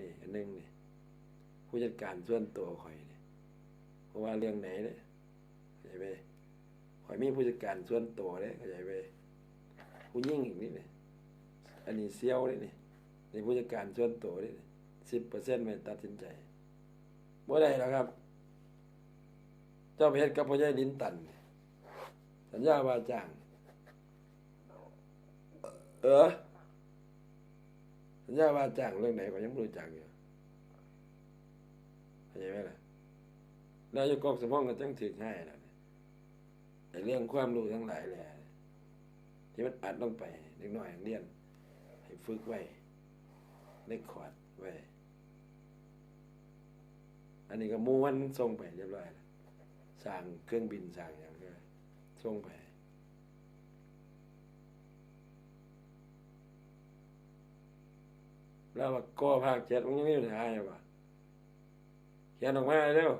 นี่อันหนึงนี่ผู้จัดการส่วนตัวข่อยนี่เพราะว่าเรื่องไหนเนี่ยเข้าใจไหมข่อยมีผู้จัดการส่วนตัวเด้เข้าใจไหมผู้ยิ่งอีกนี่เนี่อันนี้เซียวเลยนี่นี่ผู้จัดการส่วนตัวนี่สิบเปอร์เซ็นต์ไม่ตัดสินใจบ่ได้หรอกครับ เจ้าเฮ็ดกับพ่อใหญ่ลิ้นตัน สัญญาว่าจ้าง เออ สัญญาว่าจ้างเรื่องไหนก็ยังไม่รู้จักอยู่เข้าใจไหมล่ะนายกกสมองก็จังถึกให้ล้วเนี่เรื่องความรู้ทั้งหลายแหละที่มันอัดลงไปเล็กน้อยเรียน ให้ฝึกไว้เลคคอดไว้อันนี้ก็ม้วนส่งไปเรียบร้อยแล้วสร้างเครื่องบินสร้างอย่างก็ส่งไป แล้วว่าก่อภาคเจ็ดมันยังไม่ได้หายว่ะเขียนออกมาเร็ว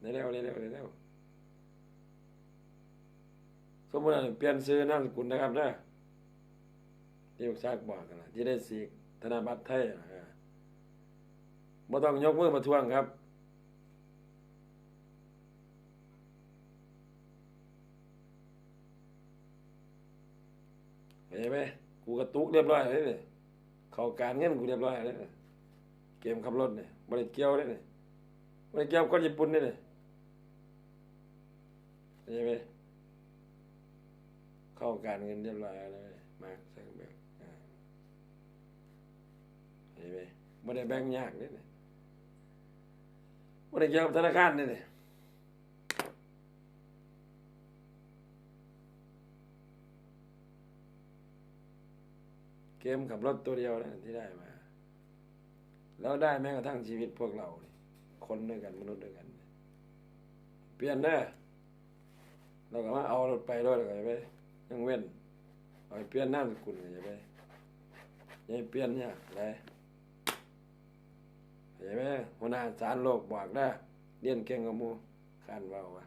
เร็วเร็วเร็วเร็วสมมติว่าเปลี่ยนซื้อนามสกุลนะครับนะที่ลูกชายบอกกันนะที่ได้สีธนาบัตรไทยนะเออบ่ต้องยกมือมาทวงครับเห็นไหม กูกระตุกเรียบร้อยเลยเนี่ยเขาการเงินกูเรียบร้อยเลยเนี่ยเกมขับรถเนี่ยบริเกียวเลยเนี่ยบริเกียวกับคนญี่ปุ่นเนี่ยเห็นไหมเข้าการเงินเรียบร้อยเลยมาสักแบบอ่าเห็นไหมไม่ได้แบ่งยากเนี่ยบริเกี่ยวกับธนาคารเนี่ย เกมขับรถตัวเดียวนะที่ได้มา แล้วได้แม้กระทั่งชีวิตพวกเราคนด้วยกันมนุษย์ด้วยกัน เปลี่ยนเด้อเราก็มาเอารถไปรถอะไรไปยังเว้นเอาเปลี่ยนนาสกุลอะไรไปยังเปลี่ยนเนี่ยอะไรเห็นไหมหัวหน้าสารโลกบอกได้เรียนเก่งกับมูขานเบาว่ะ